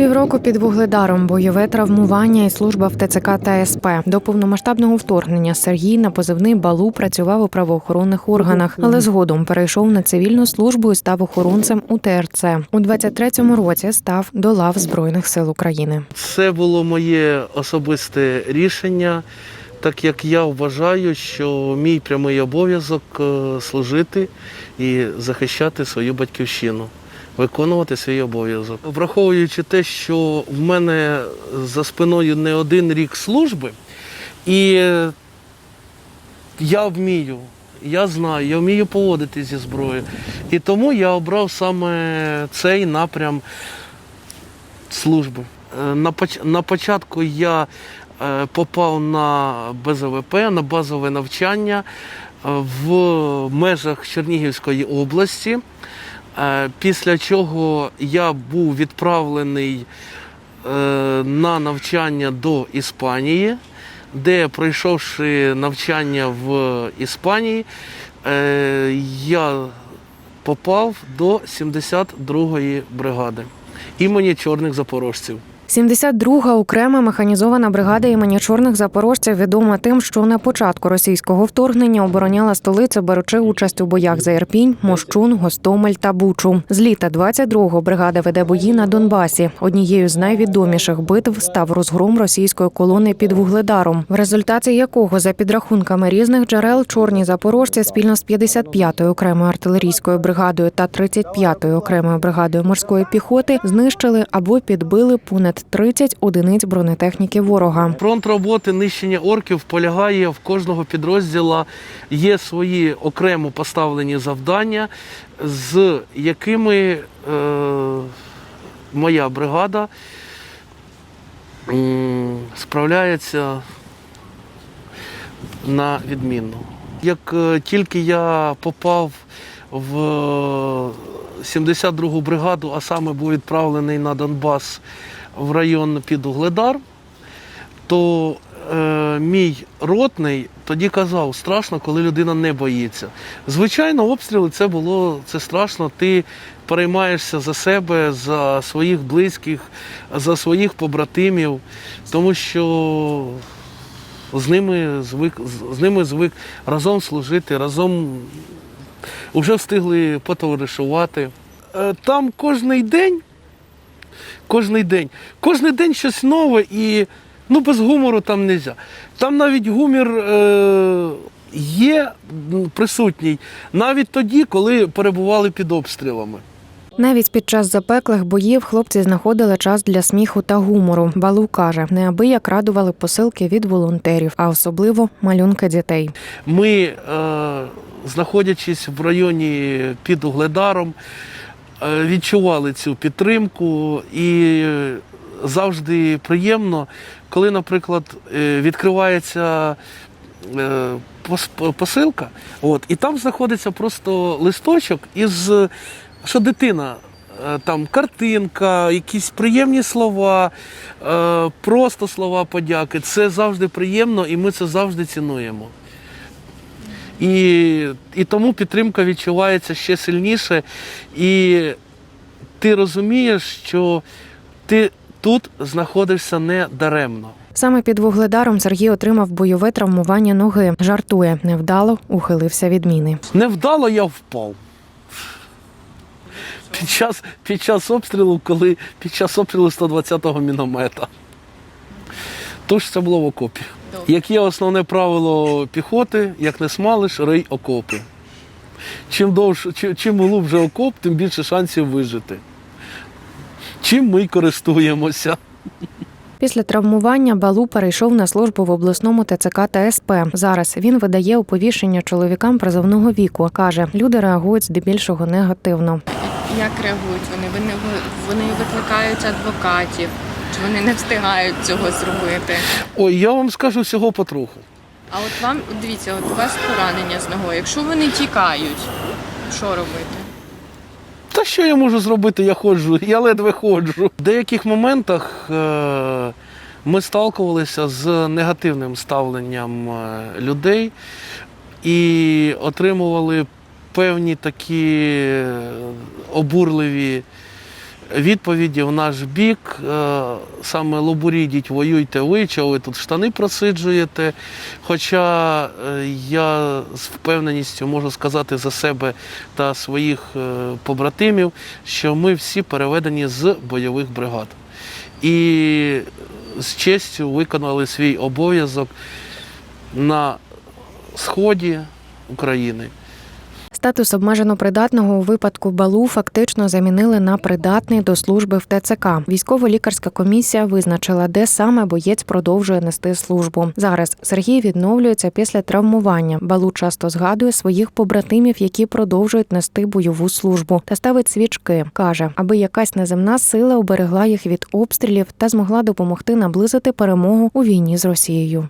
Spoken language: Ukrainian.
Півроку під вугледаром, бойове травмування і служба в ТЦК та СП. До повномасштабного вторгнення Сергій на позивний балу працював у правоохоронних органах, але згодом перейшов на цивільну службу і став охоронцем у ТРЦ. У 23-му році став до лав Збройних сил України. Це було моє особисте рішення, так як я вважаю, що мій прямий обов'язок е, служити і захищати свою батьківщину, виконувати свій обов'язок. Враховуючи те, що в мене за спиною не один рік служби, і я вмію. Я знаю, я вмію поводити зі зброєю. І тому я обрав саме цей напрям служби. Е, На, поч- на початку я е, попав на БЗВП, на базове навчання е, в межах Чернігівської області, після чого я був відправлений е, на навчання до Іспанії, де, пройшовши навчання в Іспанії, е, я попав до 72-ї бригади імені чорних запорожців. 72-га окрема механізована бригада імені чорних запорожців відома тим, що на початку російського вторгнення обороняла столицю, беручи участь у боях за Ірпінь, Мощун, Гостомель та Бучу. З літа 22-го бригада веде бої на Донбасі. Однією з найвідоміших битв став розгром російської колони під вугледаром, в результаті якого, за підрахунками різних джерел, чорні запорожці спільно з 55-ю окремою артилерійською бригадою та 35-ю окремою бригадою морської піхоти знищили або підбили понад 30 одиниць бронетехніки ворога. Фронт роботи нищення орків полягає в кожного підрозділа. Є свої окремо поставлені завдання, з якими е, моя бригада справляється на відмінно. Як е, тільки я попав в 72-гу бригаду, а саме був відправлений на Донбас в район під Угледар, то е, мій ротний тоді казав, страшно, коли людина не боїться. Звичайно, обстріли це було це страшно. Ти переймаєшся за себе, за своїх близьких, за своїх побратимів, тому що з ними звик, з- ними звик разом служити, разом вже встигли потоваришувати. Е, Там кожний день, кожний день, кожний день щось нове і ну, без гумору там не можна. Там навіть гумір е, є присутній навіть тоді, коли перебували під обстрілами. Навіть під час запеклих боїв хлопці знаходили час для сміху та гумору. Балу каже, неабияк радували посилки від волонтерів, а особливо малюнки дітей. Ми, е, знаходячись в районі під Угледаром, е, відчували цю підтримку і завжди приємно, коли, наприклад, е, відкривається посилка, от, і там знаходиться просто листочок із що дитина. е, Там картинка, якісь приємні слова, е, просто слова подяки. Це завжди приємно і ми це завжди цінуємо. І, і тому підтримка відчувається ще сильніше. І ти розумієш, що ти тут знаходишся не даремно. Саме під вугледаром Сергій отримав бойове травмування ноги. Жартує, невдало ухилився від міни. Невдало я впав. Під час, під час обстрілу, коли під час обстрілу 120-го міномета. Тож це було в окопі. Як є основне правило піхоти, як не смалиш, рий окопи. Чим довше, чим, чим глубже окоп, тим більше шансів вижити. Чим ми й користуємося. Після травмування Балу перейшов на службу в обласному ТЦК та СП. Зараз він видає оповіщення чоловікам призовного віку. каже, люди реагують здебільшого негативно. Як реагують вони? Вони вони викликають адвокатів, чи вони не встигають цього зробити? Ой, я вам скажу всього потроху. А от вам дивіться, от у вас поранення з ногою. Якщо вони тікають, що робити? Та що я можу зробити? Я ходжу, я ледве ходжу. В деяких моментах е, ми сталкувалися з негативним ставленням е, людей і отримували певні такі е, обурливі відповіді в наш бік. е, Саме лобурі йдіть, воюйте ви, чого ви тут штани просиджуєте. Хоча е, я з впевненістю можу сказати за себе та своїх побратимів, що ми всі переведені з бойових бригад. І з честю виконали свій обов'язок на сході України. Статус обмежено придатного у випадку балу фактично замінили на придатний до служби в ТЦК. Військово-лікарська комісія визначила, де саме боєць продовжує нести службу. Зараз Сергій відновлюється після травмування. Балу часто згадує своїх побратимів, які продовжують нести бойову службу, та ставить свічки. каже, аби якась неземна сила оберегла їх від обстрілів та змогла допомогти наблизити перемогу у війні з Росією.